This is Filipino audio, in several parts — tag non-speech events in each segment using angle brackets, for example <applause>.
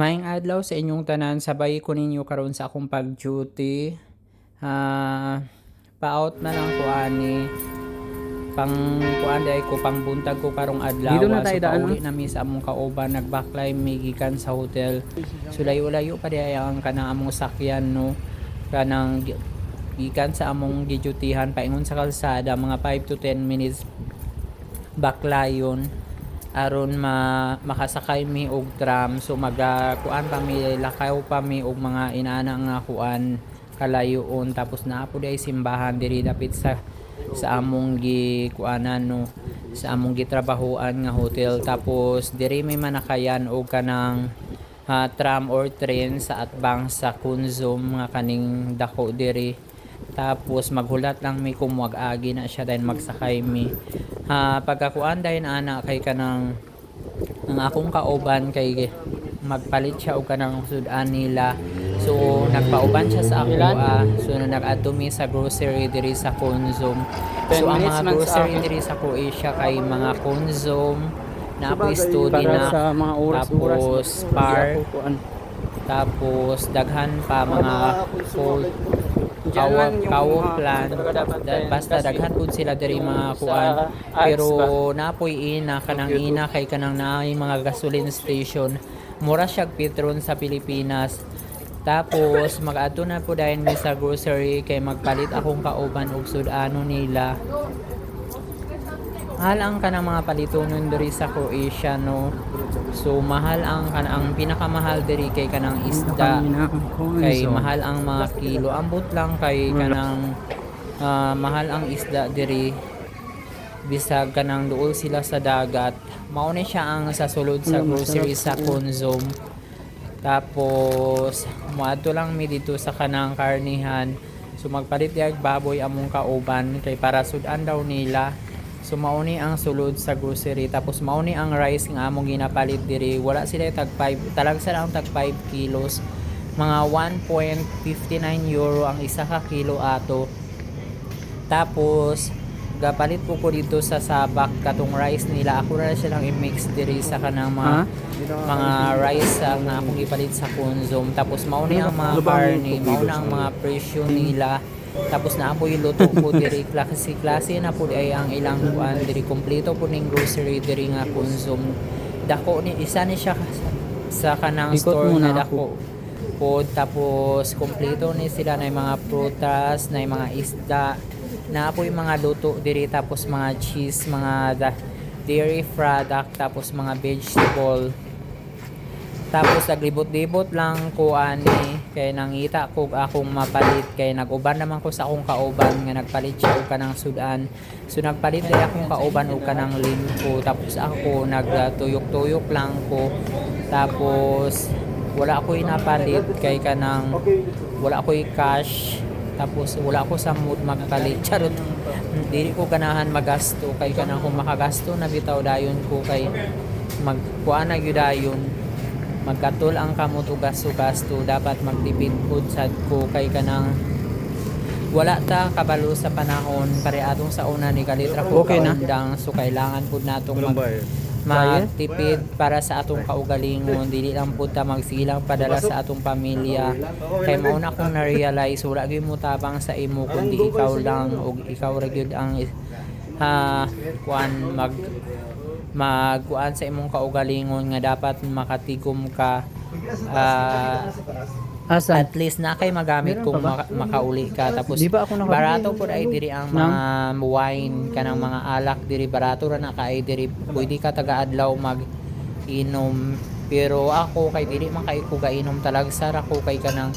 Maayong adlaw sa inyong tanan sabay ko ninyo karon sa akong pag-duty. Ah, pa-out na lang ko ani pang kuan day ko pang buntag ko karong adlaw. Dito na tayo so, daan, pauwi na mi sa among kauban nag-backline mi gikan sa hotel. So layo-layo pa di ang kanang among sakyan no. Kanang gi- gikan sa among gidutihan paingon sa kalsada mga 5 to 10 minutes baklayon aron ma makasakay mi og tram. So maga kuan pa mi lakaw pa mi og mga inaana nga kuan kalayoon. Tapos naa po ay simbahan diri dapit sa sa among gi kuanan no? Sa among gitrabahoan nga hotel. Tapos diri may manakayan og kanang ah, tram or train sa atbang sa Kunzum nga kaning dako diri. Tapos maghulat lang mi kung agi na siya dahil magsakay mi ha pagkakuan dahil ana kay kanang ang akong kauban kay magpalit siya og kanang sudan nila. So nagpauban siya sa ako ah. so nag-adto mi sa grocery diri sa Konzum so 10 ang mga grocery diri sa Croatia kay mga Konzum na study na sa mga oras-oras. tapos par tapos daghan pa mga full Diyan kawa lang yung kawo mga plan. talaga dapat Da- basta daghan pud sila diri mga kuan. pero napoy ina kanang ina kay kanang naay mga gasoline station. Mura siya petron sa Pilipinas. Tapos mag-adto na po dahil mi sa grocery kay magpalit akong kauban og sudano nila mahal ang kanang mga palitonon diri sa Croatia no? So mahal ang kanang pinakamahal diri kay kanang isda kay mahal ang mga kilo. Ambot lang kay kanang ah, mahal ang isda diri. Bisag kanang duol sila sa dagat. Mao ni siya ang sa sulod sa Mm, grocery sa. Konzum tapos muadto lang mi dito sa kanang karnihan. So magpalit diag baboy among kauban kay para sudan daw nila so mauni ang sulod sa grocery. Tapos mauni ang rice nga among ginapalit diri. Wala sila tag 5 talag sila ang tag 5 kilos. Mga 1.59 euro ang isa ka kilo ato. Tapos gapalit po ko dito sa sabak katong rice nila. Ako na silang i-mix diri sa kanang mga Ha? mga rice ah, nga akong ipalit sa Konzum tapos mauni ang mga karne mauna ang mga presyo nila tapos na po yung luto po diri klase klase na po ay ang ilang kuan diri kompleto po ning grocery diri nga Konzum dako ni isa ni siya sa kanang Ikot store na ako. dako. Food tapos kompleto ni sila na mga prutas na mga isda na po yung mga luto diri tapos mga cheese mga da- dairy product tapos mga vegetable tapos naglibot-libot lang ko ani kay nangita ko akong mapalit kay naguban naman ko sa akong kauban nga nagpalit siya og kanang sudan. So nagpalit din akong kauban og kanang limpo tapos ako nagtuyok-tuyok lang ko. Tapos wala ko napalit kay kanang wala ko cash. Tapos wala ko sa mood magpalit. <laughs> Charot. Dili ko ganahan magasto kay kanang kung makagasto na bitaw dayon ko kay magkuha na gyud dayon magkatul ang kamot og gasto-gasto dapat magtipid pud sad ko kay kanang wala ta kabalo sa panahon pare atong sa una ni kalitra ko Okay na. so kailangan pud natong mag magtipid para sa atong kaugalingon dili lang pud ta magsilang padala sa atong pamilya kay mao na akong na-realize wala gyud mo tabang sa imo kundi ikaw lang ug ikaw ra gyud ang ha kuan mag magkuan sa imong kaugalingon nga dapat makatigom ka ah, Asan? at least na kay magamit kung maka- makauli ka. Tapos Di ba ako barato po ay diri ang mga wine kanang mga alak diri. Barato ra na kay diri. Pwede ka taga-adlaw mag inom pero ako kay dili man kay ko gainom talag sara ko kay kanang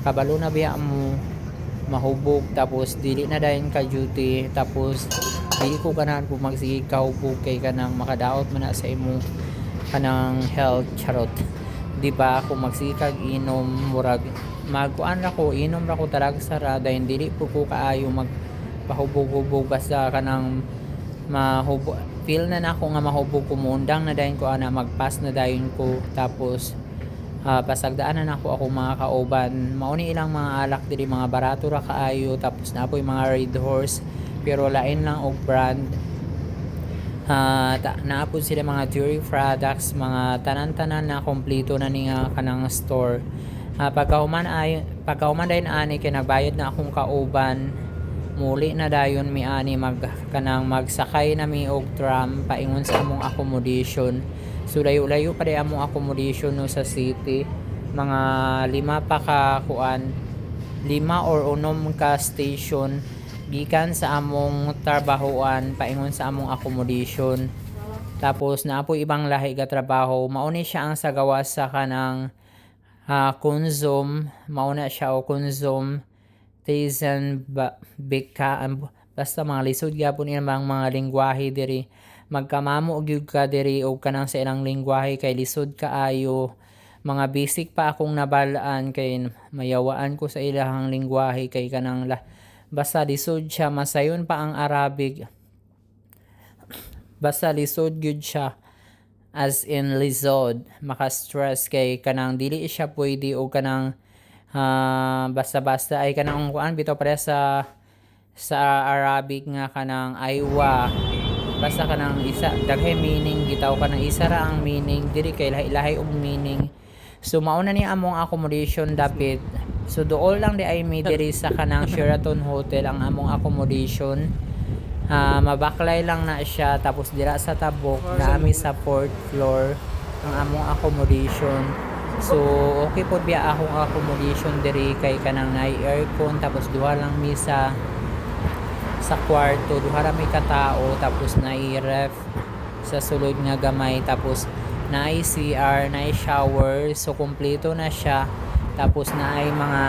kabalo na biya mo mahubog. Tapos dili na dayon ka duty. Tapos dili ko ganahan po magsige kahubog kay kanang makadaot man na sa imo kanang health charot. Di ba kung magsikag inom murag magkuan ra ko inom ra ko talag sara dahil dili po ko kaayo magpahubog-hubog basta kanang mahubo feel na nako nga mahubog ko mundang na dayon ko ana magpas na dayon ko tapos ah, pasagdaanan ako ako mga kauban. Mauni ilang mga alak diri mga barato ra kaayo tapos na po yung mga red horse pero lain lang og brand Ah, ta, naapod sila mga dairy products, mga tanan-tanan na kompleto na niya kanang store. Ah, pagkahuman ay pagkahuman dayon ani kay nagbayad na akong kauban. Muli na dayon mi ani mag kanang magsakay na mi og tram paingon sa among accommodation. So layo-layo pa day among accommodation no sa city. Mga lima pa ka kuan lima or unom ka station gikan sa among trabahoan paingon sa among accommodation. Tapos na po ibang lahi ga trabaho. Mauni siya ang sagawas sa kanang ah, Kunzum mauna siya o Kunzum Tizen ba, Bika am- basta mga lisod gyapon ilang mga lingwahe diri. Magkamamo gyud ka diri og kanang sa ilang lingwahe kay lisod kaayo mga basic pa akong nabalaan kay mayawaan ko sa ilahang lingwahe kay kanang la, basta lisod siya masayon pa ang Arabic. Basta lisod gyud siya as in lisod. Maka-stress kay kanang dili siya pwede o kanang ah, basta-basta ay kanang kuan bitaw pare sa sa Arabic nga kanang aywa. Basta kanang isa daghay meaning bitaw kanang isa ra ang meaning dili kay lahi-lahi og meaning. So mauna ni among accommodation dapit so dool lang di ay may diri sa kanang Sheraton Hotel ang among accommodation. Ah, mabaklay lang na siya tapos dira sa tabok naami sa fourth floor ang among accommodation. So okay po biya akong accommodation diri kay kanang na aircon tapos duha lang mi sa sa kwarto duha ra may katao tapos na ref sa sulod nga gamay tapos na CR na shower. So kumpleto na siya tapos na ay mga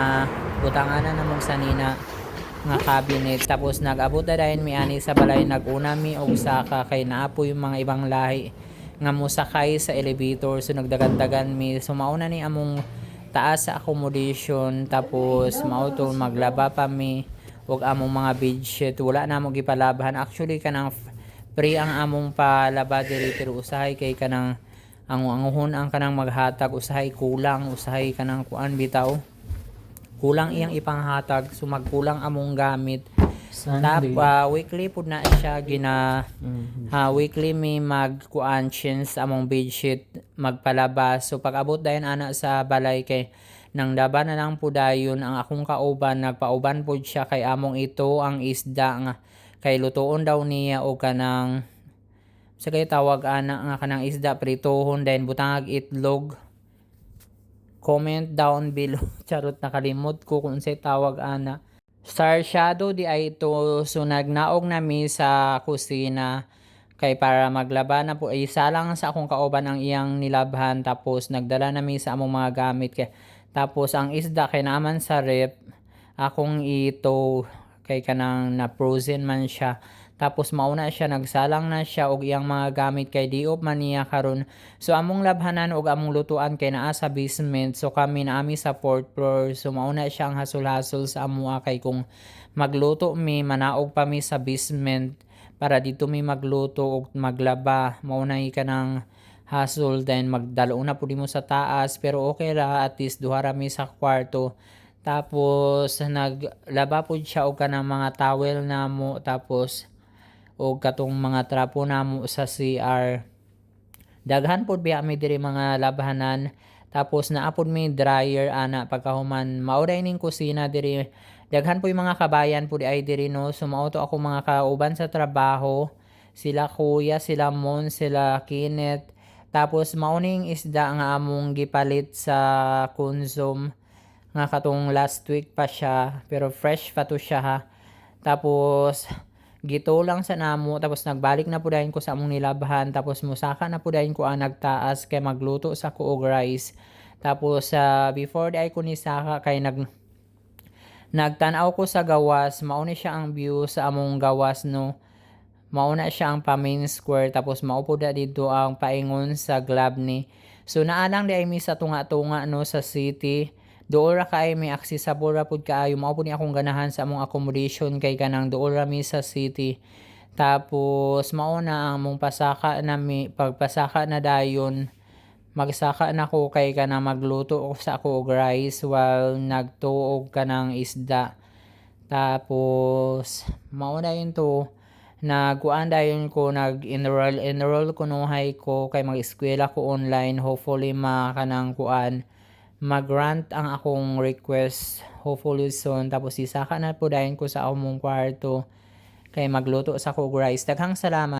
butangan na namong sanina nga cabinet tapos nag-abot na dahil mi ani sa balay naguna mi og saka kay naapo yung mga ibang lahi. Nga musakay sa elevator so nagdagan-dagan mi. So mauna ni among taas sa accommodation. Tapos mao to maglaba pa mi. Og among mga bedsheet wala na mo gipalabahan actually kanang free ang among palaba diri pero usahay kay kanang ang anguhon ang kanang maghatag usahay kulang usahay kanang kuan bitaw. Kulang iyang ipanghatag so magkulang among gamit. Tap ah, weekly pud na siya gina ha weekly mi magkuan change among bedsheet magpalabas. So pag abot dayon ana sa balay kay nang daba na lang po dayon ang akong kauban nagpauban pod siya kay among ito ang isda nga kay lutoon daw niya o kanang sa kay tawag ana nga kanang isda pritohon then butangag itlog comment down <laughs> below. Charot nakalimot ko kung say tawag ana. Star Shadow di ay ito. So nagnaog nami sa kusina kay para maglaba na po isa lang sa akong kauban ang iyang nilabhan tapos nagdala nami sa among mga gamit kay tapos ang isda kay naman sa rep akong ito kay kanang na frozen man siya tapos mauna siya nagsalang na siya og iyang mga gamit kay diop man niya karon. So among labhanan og among lutuan kay naa sa basement so kami naami sa fourth floor. So mauna siya ang hasol-hasol sa amua kay kung magluto mi manaog pa mi sa basement para dito mi magluto og maglaba. Mauna ka ng hassle then magdalo na pud mo sa taas pero okay ra at least duha ra mi sa kwarto. Tapos naglaba pud siya og kanang mga towel namo tapos og katong mga trapo namo sa CR daghan pod biya mi diri mga labhanan. Tapos naapod mi dryer ana pagkahuman. Mao ning kusina diri. Daghan po yung mga kabayan po di ay diri no? So mao to ako mga kauban sa trabaho. Sila kuya sila mon sila Kenneth tapos mauning isda nga among gipalit sa Kunzum. Nga katong last week pa siya. Pero fresh pa to siya ha? Tapos gito lang sa namo tapos nagbalik na po dahin ko sa among nilabahan tapos musaka na po dahin ko ang nagtaas kay magluto sa ko rice tapos sa before di ay ko ni saka kay nag nagtanaw ko sa gawas mao ni siya ang view sa among gawas no? Mao na siya ang pa main square tapos maupo da dito ang paingon sa glab ni so naalang di ay mi sa tunga-tunga no sa city dool ra kay may accessible ra pud kaayo. Mao pud ni akong ganahan sa among accommodation kay kanang dool ra mi sa city. Tapos mao na ang mong pasaka na mi pagpasaka na dayon magsaka na ko kay kana magluto ko sa og rice while nagtuog ka ng isda. Tapos mao na yun to. Nagkuan dayon ko nag-enroll enroll ko nuhay ko kay mag-eskwela ko online. Hopefully makanang kuan mag-grant ang akong request hopefully soon. Tapos isaka na po dayon ko sa among kwarto. Kay magluto sa ko rice daghang salamat